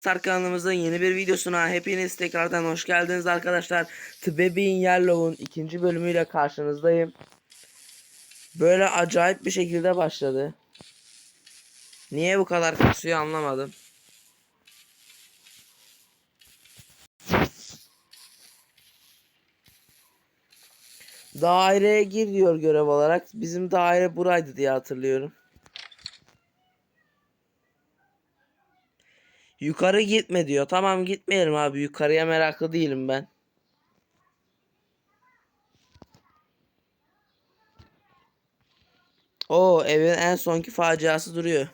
Star kanalımızın yeni bir videosuna hepiniz tekrardan hoş geldiniz arkadaşlar. The Baby Yellow'un ikinci bölümüyle karşınızdayım. Böyle acayip bir şekilde başladı. Niye bu kadar kasıyor anlamadım. Daireye gir diyor görev olarak. Bizim daire buraydı diye hatırlıyorum. Yukarı gitme diyor. Tamam gitmeyelim abi. Yukarıya meraklı değilim ben. O evin en sonki faciası duruyor.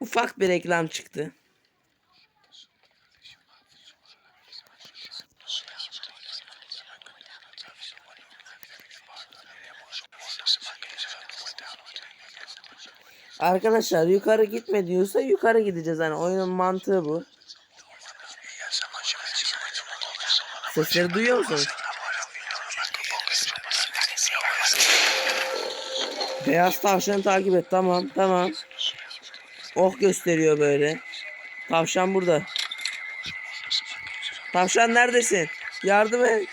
Ufak bir reklam çıktı. Arkadaşlar yukarı gitme diyorsa yukarı gideceğiz. Hani oyunun mantığı bu. Sesleri duyuyor musunuz? Beyaz tavşanı takip et. Tamam tamam. Ok gösteriyor böyle. Tavşan burada. Tavşan neredesin? Yardım et.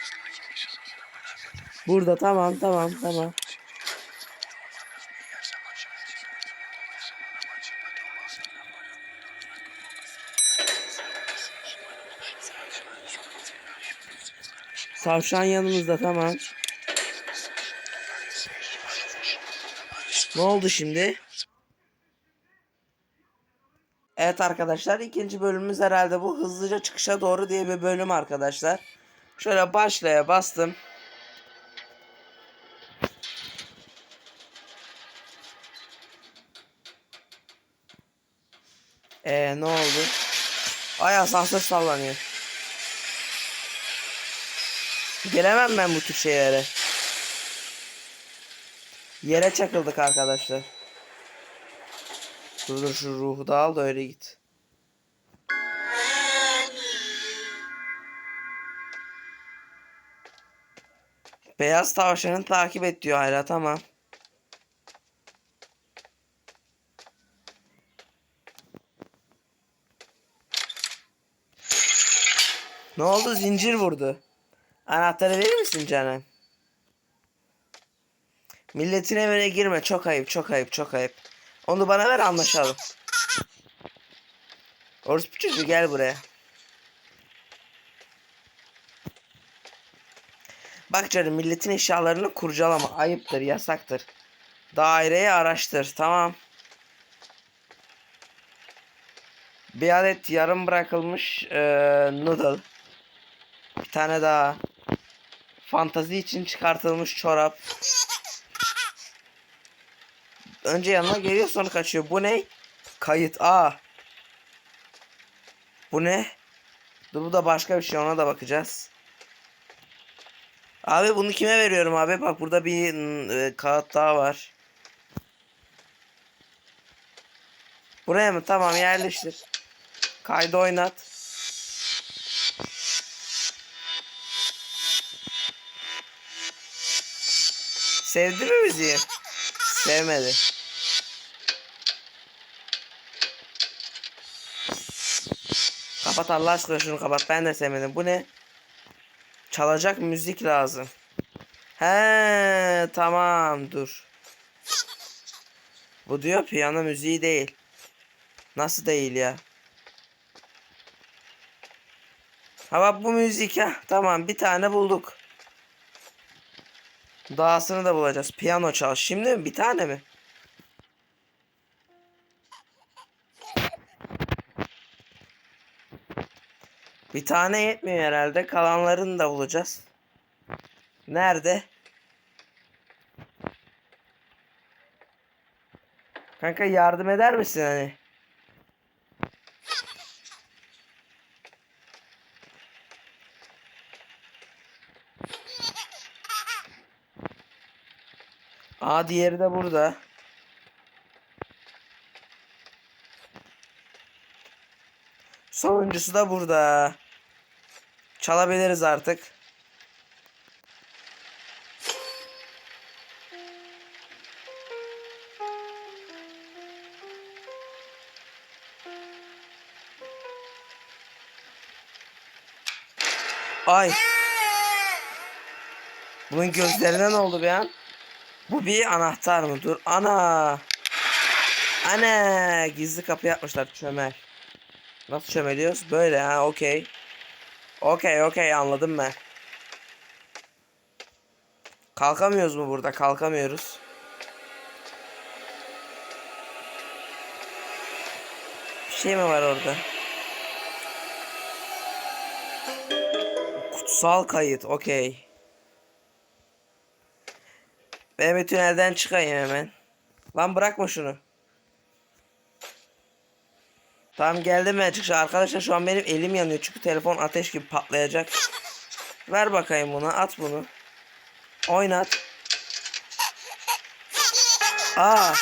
Burada tamam tamam tamam. Tavşan yanımızda tamam. Ne oldu şimdi? Evet arkadaşlar ikinci bölümümüz herhalde bu hızlıca çıkışa doğru diye bir bölüm arkadaşlar. Şöyle başlaya bastım. Ee ne oldu? Ay asansör sallanıyor. Gelemem ben bu tür şeylere. Yere çakıldık arkadaşlar. Dur dur şu ruhu da al da öyle git. Beyaz tavşanın takip et diyor hala tamam. Ne oldu zincir vurdu. Anahtarı verir misin canım? Milletin evine girme. Çok ayıp, çok ayıp, çok ayıp. Onu bana ver anlaşalım. Orospu çocuğu gel buraya. Bak canım milletin eşyalarını kurcalama. Ayıptır, yasaktır. Daireyi araştır. Tamam. Bir adet yarım bırakılmış eee noodle. Bir tane daha. Fantazi için çıkartılmış çorap. Önce yanına geliyor sonra kaçıyor. Bu ne? Kayıt A. Bu ne? Dur bu da başka bir şey ona da bakacağız. Abi bunu kime veriyorum abi? Bak burada bir e, kağıt daha var. Buraya mı? Tamam yerleştir. Kaydı oynat. Sevdi mi müziği? Sevmedi. Kapat Allah aşkına şunu kapat. Ben de sevmedim. Bu ne? Çalacak müzik lazım. He tamam dur. Bu diyor piyano müziği değil. Nasıl değil ya? Ha bak bu müzik ya. Tamam bir tane bulduk. Dahasını da bulacağız. Piyano çal. Şimdi mi? Bir tane mi? Bir tane yetmiyor herhalde. Kalanlarını da bulacağız. Nerede? Kanka yardım eder misin hani? Aa diğeri de burada. Sonuncusu da burada. Çalabiliriz artık. Ay. Bunun gözlerine ne oldu bir an? Bu bir anahtar mı? Dur. Ana. Ana. Gizli kapı yapmışlar. Çömel. Nasıl çömeliyoruz? Böyle ha. Okey. Okey okey anladım ben. Kalkamıyoruz mu burada? Kalkamıyoruz. Bir şey mi var orada? Kutsal kayıt. Okey. Bir tünelden çıkayım hemen. Lan bırakma şunu. Tamam geldim ben çıkışa. Arkadaşlar şu an benim elim yanıyor. Çünkü telefon ateş gibi patlayacak. Ver bakayım bunu. At bunu. Oynat. Aa.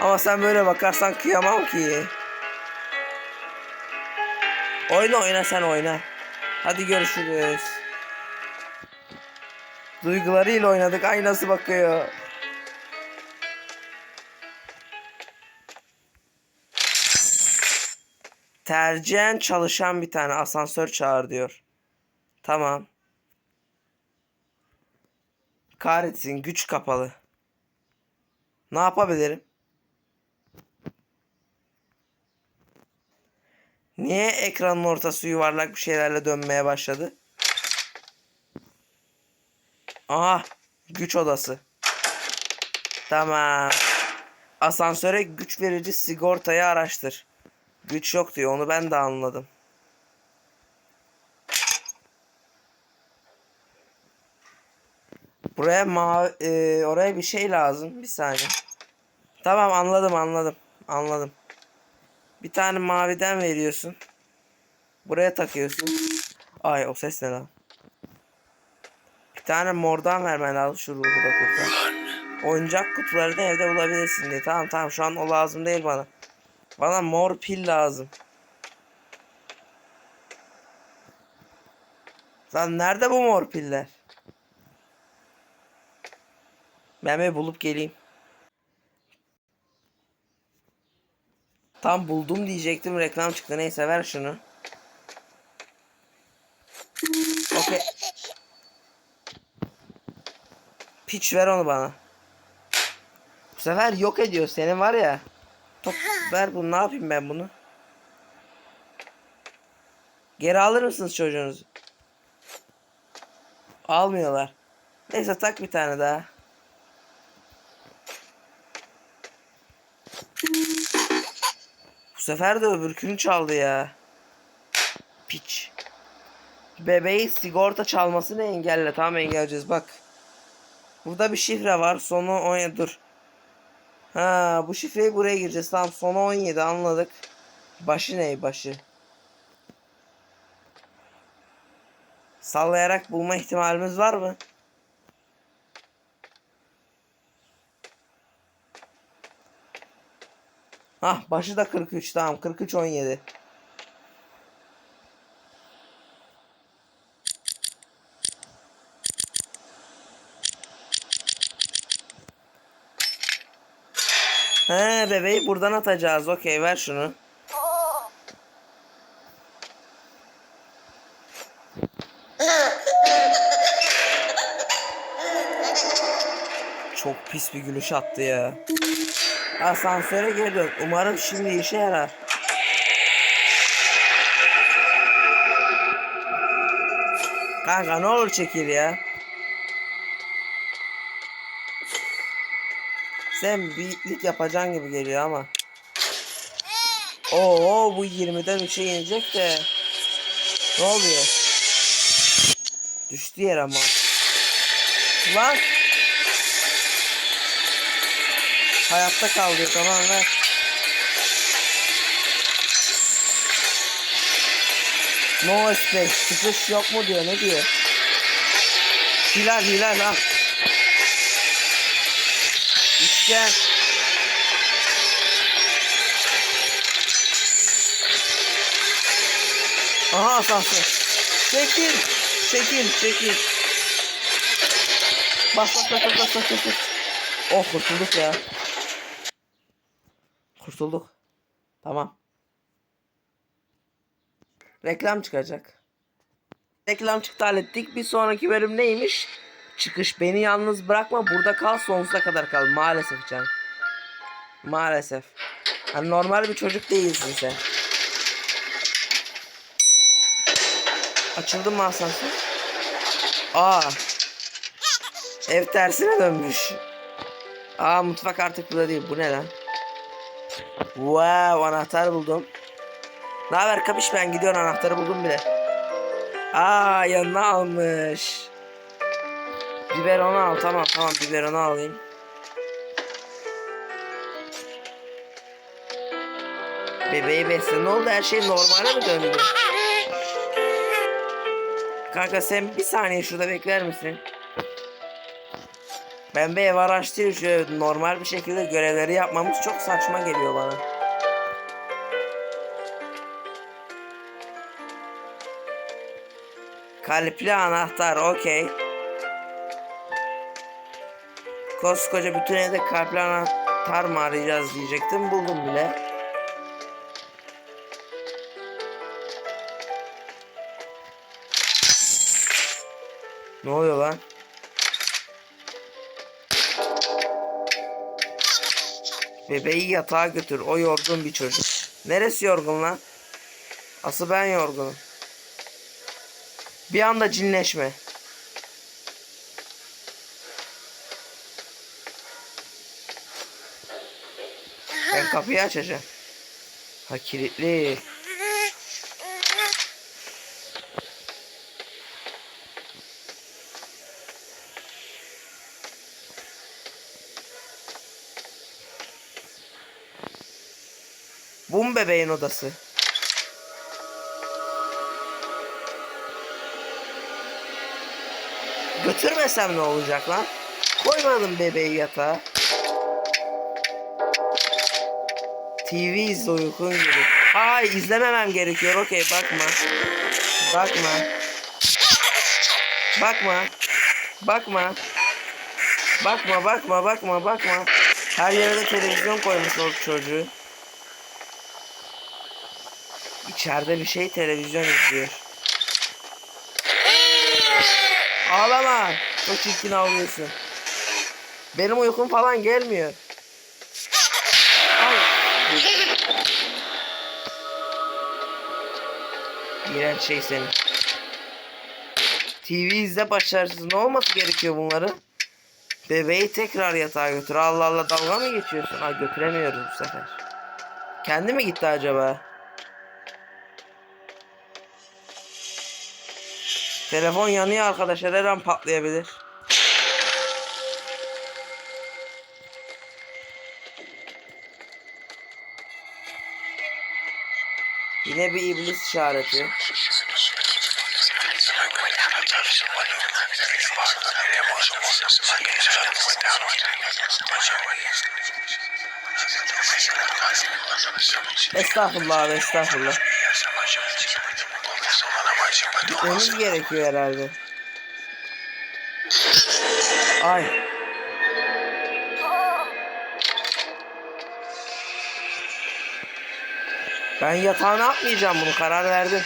Ama sen böyle bakarsan kıyamam ki. Oyna oyna sen oyna. Hadi görüşürüz. Duygularıyla oynadık. Ay nasıl bakıyor. Tercihen çalışan bir tane asansör çağır diyor. Tamam. Kahretsin güç kapalı. Ne yapabilirim? Niye ekranın ortası yuvarlak bir şeylerle dönmeye başladı? Aha güç odası. Tamam. Asansöre güç verici sigortayı araştır. Güç yok diyor onu ben de anladım. Buraya mavi e, oraya bir şey lazım. Bir saniye. Tamam anladım anladım. Anladım. Bir tane maviden veriyorsun. Buraya takıyorsun. Ay o ses ne lan? Tane mordan vermen lazım şu ruhu da kurtar. Oyuncak kutularını evde bulabilirsin diye. Tamam tamam şu an o lazım değil bana. Bana mor pil lazım. Lan nerede bu mor piller? Ben bir bulup geleyim. Tam buldum diyecektim reklam çıktı. Neyse ver şunu. Okey. Piç ver onu bana. Bu sefer yok ediyor. Senin var ya. Top ver bunu. Ne yapayım ben bunu? Geri alır mısınız çocuğunuzu? Almıyorlar. Neyse tak bir tane daha. Bu sefer de öbürkünü çaldı ya. Piç. Bebeği sigorta çalmasını engelle. Tamam engelleyeceğiz bak. Burada bir şifre var. Sonu 17 dur. Ha bu şifreyi buraya gireceğiz. Tamam sonu 17 anladık. Başı ne başı? Sallayarak bulma ihtimalimiz var mı? Hah başı da 43 tamam 43 17. He bebeği buradan atacağız. Okey ver şunu. Çok pis bir gülüş attı ya. Asansöre geri dön. Umarım şimdi işe yarar. Kanka ne olur çekil ya. Sen büyüklük yapacaksın gibi geliyor ama. Oo bu 20'den 3'e inecek de. Ne oluyor? Düştü yer ama. Lan. Hayatta kaldı tamam ver. No space. Çıkış yok mu diyor ne diyor? Hilal hilal ha. Üçgen. Aha asansör. Çekil. Çekil çekil. Bas bas bas bas bas bas bas. Oh kurtulduk ya. Kurtulduk. Tamam. Reklam çıkacak. Reklam çıktı hallettik. Bir sonraki bölüm neymiş? Çıkış beni yalnız bırakma burada kal sonsuza kadar kal. Maalesef canım. Maalesef. Hani normal bir çocuk değilsin sen. Açıldı mı asansör? Aa. Ev tersine dönmüş. Aa mutfak artık burada değil. Bu ne lan? Wow anahtar buldum. Ne haber kapış ben gidiyorum anahtarı buldum bile. Aa yanına almış. Biberonu al tamam tamam biberonu alayım. Bebeği besle ne oldu her şey normale mi döndü? Kanka sen bir saniye şurada bekler misin? Ben bir ev araştırıyorum şöyle normal bir şekilde görevleri yapmamız çok saçma geliyor bana. Kalpli anahtar okey. Koskoca bütün evde kalpli anahtar mı arayacağız diyecektim buldum bile. Ne oluyor lan? Bebeği yatağa götür. O yorgun bir çocuk. Neresi yorgun lan? Asıl ben yorgunum. Bir anda cinleşme. Ben kapıyı açacağım. Ha kilitli. Bu bebeğin odası? Götürmesem ne olacak lan? Koymadım bebeği yatağa. TV izle uykun gibi. Hayır izlememem gerekiyor. Okey bakma. Bakma. Bakma. Bakma. Bakma bakma bakma bakma. Her yere de televizyon koymuş o çocuğu. İçeride bir şey televizyon izliyor. Ağlama. Çok çirkin ağlıyorsun. Benim uykum falan gelmiyor. İğrenç şey senin. TV izle başarısız. Ne olması gerekiyor bunların? Bebeği tekrar yatağa götür. Allah Allah dalga mı geçiyorsun? Ha götüremiyoruz bu sefer. Kendi mi gitti acaba? Telefon yanıyor arkadaşlar her an patlayabilir. Yine bir iblis işareti. Estağfurullah estağfurullah. Gitmemiz gerekiyor herhalde. Ay. Ben yatağına atmayacağım bunu karar verdim.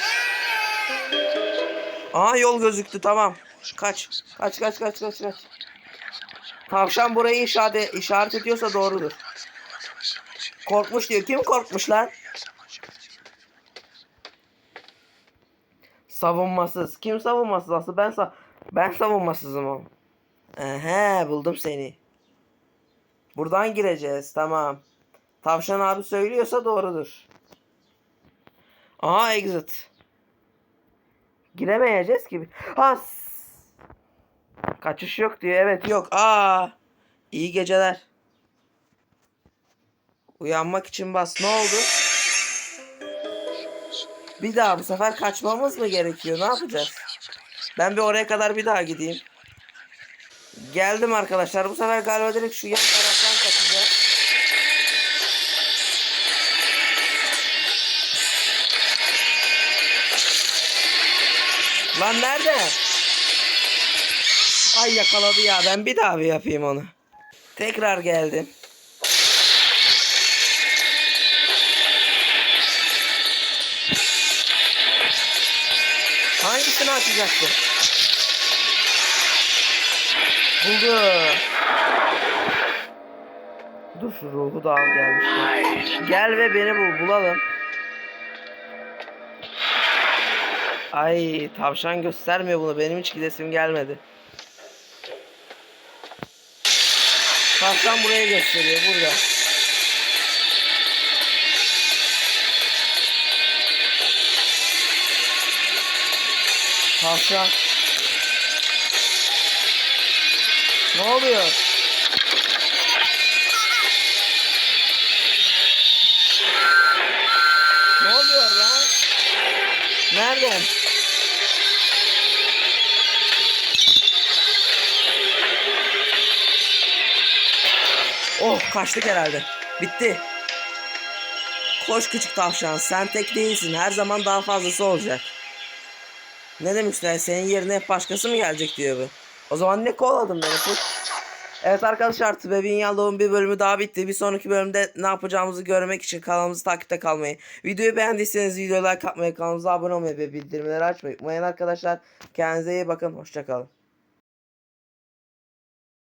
Aa yol gözüktü tamam. Kaç. Kaç kaç kaç kaç kaç. Tavşan burayı işaret, işaret ediyorsa doğrudur. Korkmuş diyor. Kim korkmuş lan? Savunmasız. Kim savunmasız aslı? Ben sa ben savunmasızım o. Ehe buldum seni. Buradan gireceğiz. Tamam. Tavşan abi söylüyorsa doğrudur. Aha exit. Giremeyeceğiz gibi. Ha. s- Kaçış yok diyor. Evet yok. Aa. İyi geceler. Uyanmak için bas. Ne oldu? Bir daha bu sefer kaçmamız mı gerekiyor? Ne yapacağız? Ben bir oraya kadar bir daha gideyim. Geldim arkadaşlar. Bu sefer galiba direkt şu yan Lan nerede? Ay yakaladı ya. Ben bir daha bir yapayım onu. Tekrar geldim. Hangisini açacaktı? Buldu. Dur şu ruhu da al gelmişti. Gel ve beni bul bulalım. Ay tavşan göstermiyor bunu. Benim hiç gidesim gelmedi. Tavşan buraya gösteriyor burada. Tavşan. Ne oluyor? Ne oluyor lan? Nereden? Oh kaçtık herhalde. Bitti. Koş küçük tavşan. Sen tek değilsin. Her zaman daha fazlası olacak. Ne demek ister? Senin yerine başkası mı gelecek diyor bu. O zaman ne kovaladın beni? Evet arkadaşlar Tıbebin Yallow'un bir bölümü daha bitti. Bir sonraki bölümde ne yapacağımızı görmek için kanalımızı takipte kalmayı. Videoyu beğendiyseniz videoya like atmayı, kanalımıza abone olmayı ve bildirimleri açmayı unutmayın arkadaşlar. Kendinize iyi bakın. Hoşçakalın.